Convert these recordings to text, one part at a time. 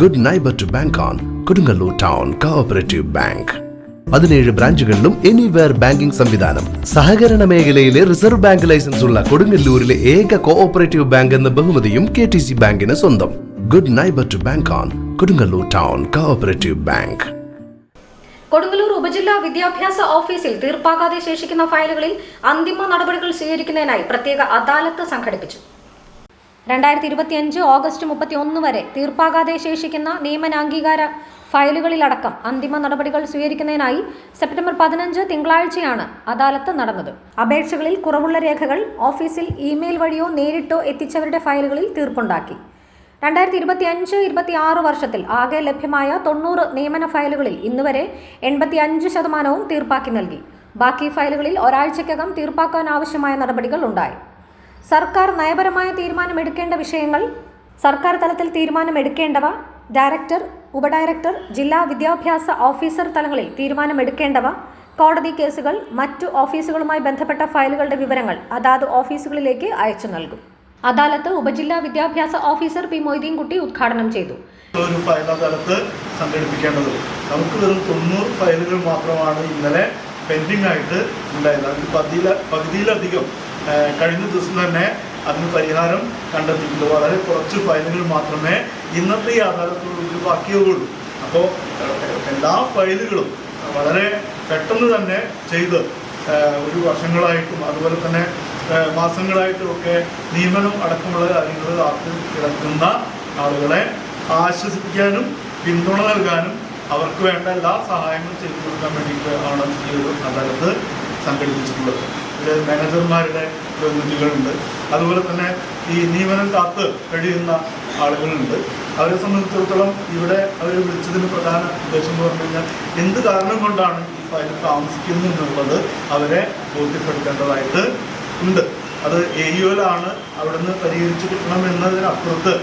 Good neighbour to bank on Kodungallur town cooperative bank പതിനേഴ് ബ്രാഞ്ചുകളിലും anywhere banking സംവിധാനം. സഹകരണ മേഖലയിലെ റിസർവ് ബാങ്ക് ലൈസൻസ് ഉള്ള കൊടുങ്ങല്ലൂരിലെ ഏക കോഓപ്പറേറ്റീവ് ബാങ്ക് എന്ന ബഹുമതിയും കെ ടി സി ബാങ്കിന് സ്വന്തം. Good neighbour to bank on Kodungallur town cooperative bank Kodungallur ഉപജില്ലാ വിദ്യാഭ്യാസ ഓഫീസിൽ തീർപ്പാകാതെ ശേഷിക്കുന്ന ഫയലുകളിൽ അന്തിമ നടപടികൾ സ്വീകരിക്കുന്നതിനായി പ്രത്യേക അദാലത്ത് സംഘടിപ്പിച്ചു. രണ്ടായിരത്തി ഇരുപത്തിയഞ്ച് ഓഗസ്റ്റ് മുപ്പത്തി ഒന്ന് വരെ തീർപ്പാകാതെ ശേഷിക്കുന്ന നിയമനാംഗീകാര ഫയലുകളിലടക്കം അന്തിമ നടപടികൾ സ്വീകരിക്കുന്നതിനായി സെപ്റ്റംബർ പതിനഞ്ച് തിങ്കളാഴ്ചയാണ് അദാലത്ത് നടന്നത്. അപേക്ഷകളിൽ കുറവുള്ള രേഖകൾ ഓഫീസിൽ ഇമെയിൽ വഴിയോ നേരിട്ടോ എത്തിച്ചവരുടെ ഫയലുകളിൽ തീർപ്പുണ്ടാക്കി. രണ്ടായിരത്തി ഇരുപത്തി അഞ്ച് ഇരുപത്തി ആറ് വർഷത്തിൽ ആകെ ലഭ്യമായ തൊണ്ണൂറ് നിയമന ഫയലുകളിൽ ഇന്നുവരെ എൺപത്തി അഞ്ച് ശതമാനവും തീർപ്പാക്കി നൽകി. ബാക്കി ഫയലുകളിൽ ഒരാഴ്ചയ്ക്കകം തീർപ്പാക്കാൻ ആവശ്യമായ നടപടികൾ ഉണ്ടായി. സർക്കാർ നയപരമായ തീരുമാനമെടുക്കേണ്ട വിഷയങ്ങൾ സർക്കാർ തലത്തിൽ തീരുമാനമെടുക്കേണ്ടവ ഡയറക്ടർ ഉപഡയറക്ടർ ജില്ലാ വിദ്യാഭ്യാസ ഓഫീസർ തലങ്ങളിൽ തീരുമാനമെടുക്കേണ്ടവ കോടതി കേസുകൾ മറ്റു ഓഫീസുകളുമായി ബന്ധപ്പെട്ട ഫയലുകളുടെ വിവരങ്ങൾ അതാത് ഓഫീസുകളിലേക്ക് അയച്ചു നൽകും. അദാലത്ത് ഉപജില്ലാ വിദ്യാഭ്യാസ ഓഫീസർ പി മൊയ്തീൻകുട്ടി ഉദ്ഘാടനം ചെയ്തു. ഒരു ഫയൽ അദാലത്ത് സംഘടിപ്പിക്കേണ്ടത് നമുക്ക് വെറും തൊണ്ണൂറ് ഫയലുകൾ മാത്രമാണ് ഇന്നലെ പെൻഡിംഗ് ആയിട്ട് ഉണ്ടായത് അതിൽ പകുതിയിലധികം കഴിഞ്ഞ ദിവസം തന്നെ അതിന് പരിഹാരം കണ്ടെത്തിയിട്ടുണ്ട്. വളരെ കുറച്ച് ഫയലുകൾ മാത്രമേ ഇന്നത്തെ ഈ അദാലത്തോടുകൂടി ബാക്കിയുള്ളൂ അപ്പോൾ എല്ലാ ഫയലുകളും വളരെ പെട്ടെന്ന് തന്നെ ചെയ്ത് ഒരു വർഷങ്ങളായിട്ടും അതുപോലെ തന്നെ മാസങ്ങളായിട്ടും ഒക്കെ നിയമനം അടക്കമുള്ള കാര്യങ്ങൾ കാത്തു കിടക്കുന്ന ആളുകളെ ആശ്വസിപ്പിക്കാനും പിന്തുണ നൽകാനും അവർക്ക് വേണ്ട എല്ലാ സഹായങ്ങളും ചെയ്തു കൊടുക്കാൻ വേണ്ടിയിട്ട് ആണ് ഈ ഒരു അദാലത്ത് സംഘടിപ്പിച്ചിട്ടുള്ളത്. മാനേജർമാരുടെ പ്രതിനിധികളുണ്ട് അതുപോലെ തന്നെ ഈ നിയമനം കാത്ത് കഴിയുന്ന ആളുകളുണ്ട്. അവരെ സംബന്ധിച്ചിടത്തോളം ഇവിടെ അവർ വിളിച്ചതിന് പ്രധാന ഉദ്ദേശം എന്ന് പറഞ്ഞു കഴിഞ്ഞാൽ എന്ത് കാരണം കൊണ്ടാണ് ഈ ഫയൽ താമസിക്കുന്നത് എന്നുള്ളത് അവരെ ബോധ്യപ്പെടുത്തേണ്ടതായിട്ട് ഉണ്ട്. അത് എ യുലാണ് നിന്ന് പരിഹരിച്ചു കിട്ടണം എന്നതിനപ്പുറത്ത്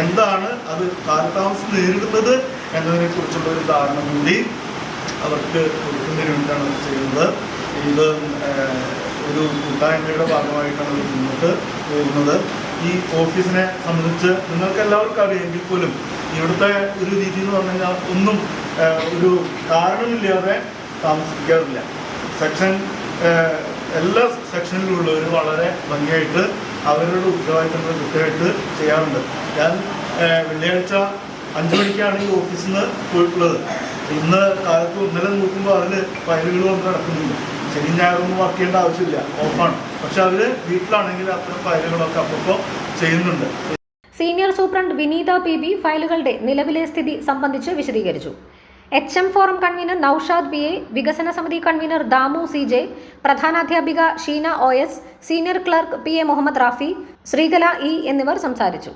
എന്താണ് അത് കാലതാമസം നേരിടുന്നത് എന്നതിനെ കുറിച്ചുള്ള ഒരു ധാരണ കൂടി അവർക്ക് കൊടുക്കുന്നതിന് വേണ്ടിയിട്ടാണ് ചെയ്യുന്നത്. ഇത് ഒരു കൂട്ടായ്മയുടെ ഭാഗമായിട്ടാണ് ഇത് മുന്നോട്ട് പോകുന്നത്. ഈ ഓഫീസിനെ സംബന്ധിച്ച് നിങ്ങൾക്ക് എല്ലാവർക്കും അറിയാമെങ്കിൽ പോലും ഇവിടുത്തെ ഒരു രീതി എന്ന് പറഞ്ഞു കഴിഞ്ഞാൽ ഒന്നും ഒരു കാരണമില്ലാതെ താമസിക്കാറില്ല. സെക്ഷൻ എല്ലാ സെക്ഷനിലുള്ളവർ വളരെ ഭംഗിയായിട്ട് അവരുടെ ഉത്തരവാദിത്തങ്ങൾ കൃത്യമായിട്ട് ചെയ്യാറുണ്ട്. ഞാൻ വെള്ളിയാഴ്ച അഞ്ചു മണിക്കാണ് ഈ ഓഫീസിൽ നിന്ന് പോയിട്ടുള്ളത്. ഇന്ന് കാലത്ത് ഇന്നലെ നോക്കുമ്പോൾ അതിൽ ഫയലുകൾ വന്ന് നടക്കുന്നുണ്ട് ശനി ഞായറൊന്നും വർക്ക് ചെയ്യേണ്ട ആവശ്യമില്ല. ഓഫാണ്. പക്ഷെ അവർ വീട്ടിലാണെങ്കിൽ അത്ര ഫയലുകളൊക്കെ അപ്പോൾ ചെയ്യുന്നുണ്ട്. Senior superintendent Vineetha P B ഫയലുകളുടെ നിലവിലെ സ്ഥിതി സംബന്ധിച്ച് വിശദീകരിച്ചു. H M forum convener Noushad B A വികസന സമിതി convener Damu C J പ്രധാനാധ്യാപിക Sheena O S senior clerk P A Muhammad Rafi Sreekala E എന്നിവർ സംസാരിച്ചു.